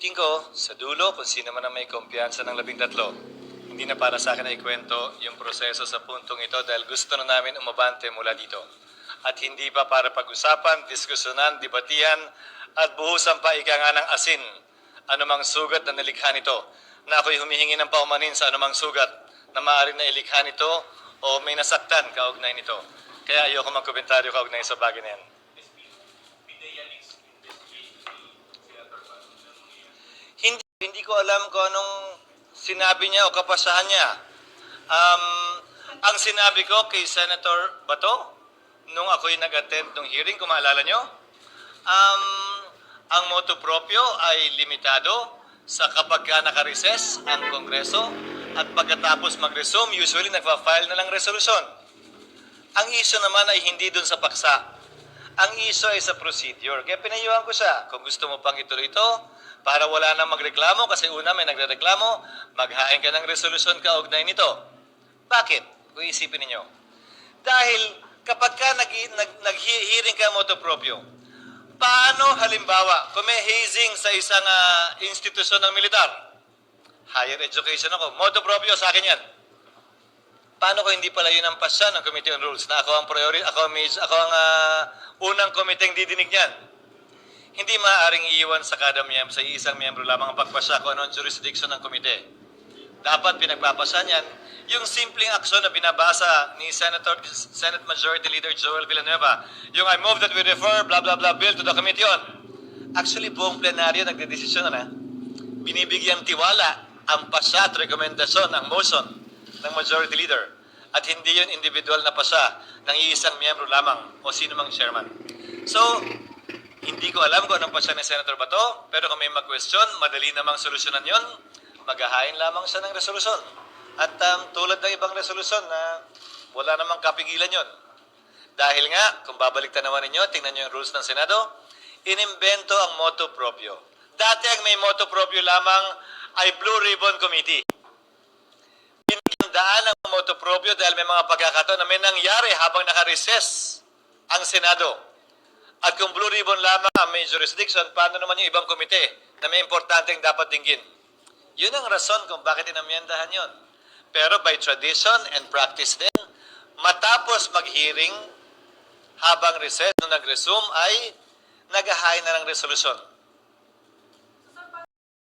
tingin ko, sa dulo, kung sino man ang may kumpiyansa ng labing tatlo, hindi na para sa akin na ikwento yung proseso sa puntong ito dahil gusto na namin umabante mula dito. At hindi pa para pag-usapan, diskusyonan, debatihan, at buhusan pa ika nga ng asin anumang sugat na nilikha nito na ako'y humihingi ng paumanin sa anumang sugat na maaaring na ilikha nito o may nasaktan kaugnay nito. Kaya ayoko magkomentaryo kaugnay sa bagay na yan. Hindi, hindi ko alam kung anong sinabi niya o kapasahan niya. Um, ang sinabi ko kay Senator Bato, nung ako'y nag-attend ng hearing, kung maalala nyo, um, ang motu proprio ay limitado sa kapag ka nakareses ang Kongreso at pagkatapos mag-resume, usually nagpa-file na lang resolusyon. Ang issue naman ay hindi dun sa paksa. Ang issue ay sa procedure. Kaya pinayuhan ko siya, kung gusto mo pang ituloy ito, para wala nang magreklamo, kasi una may nagre-reklamo, maghain ka ng resolusyon kaugnay nito. Bakit? Kung isipin ninyo. Dahil kapag ka nag, nag, nag-hearing ka moto proprio, paano halimbawa, kung may hazing sa isang ah, institusyon ng militar, higher education ako, moto proprio sa akin yan. Paano ko hindi pala yun ang pasya ng Committee on Rules na ako ang priority, ako ang, ako ang ah, unang komiteng didinig niyan? Hindi maaaring iiwan sa kada miyembro, sa isang miyembro lamang ang pagpasya kung ano ang jurisdiction ng komite. Dapat pinagpapasya niyan yung simpleng aksyon na binabasa ni Senator, Senate Majority Leader Joel Villanueva. Yung I move that we refer blah blah blah bill to the committee on. Actually, buong plenaryo nagdedesisyon na binibigyang tiwala ang pasya at rekomendasyon ng motion ng Majority Leader at hindi yun individual na pasya ng iisang miyembro lamang o sino mang chairman. So, hindi ko alam kung anong pasya ni Senator Bato, pero kung may mag-question, madali namang solusyonan yon. Maghahain lamang siya ng resolusyon. At um, tulad ng ibang resolusyon na wala namang kapigilan yon. Dahil nga, kung babalik naman ninyo, tingnan nyo yung rules ng Senado, inimbento ang motu proprio. Dati ang may motu proprio lamang ay Blue Ribbon Committee. Binigyan daan ang motu proprio dahil may mga pagkakataon na may nangyari habang naka-recess ang Senado. At kung Blue Ribbon lamang ang may jurisdiction, paano naman yung ibang komite na may importanteng dapat dinggin? Yun ang rason kung bakit inamyendahan yon. Pero by tradition and practice din, matapos mag-hearing, habang recess nung nag-resume ay naghahain na ng resolusyon.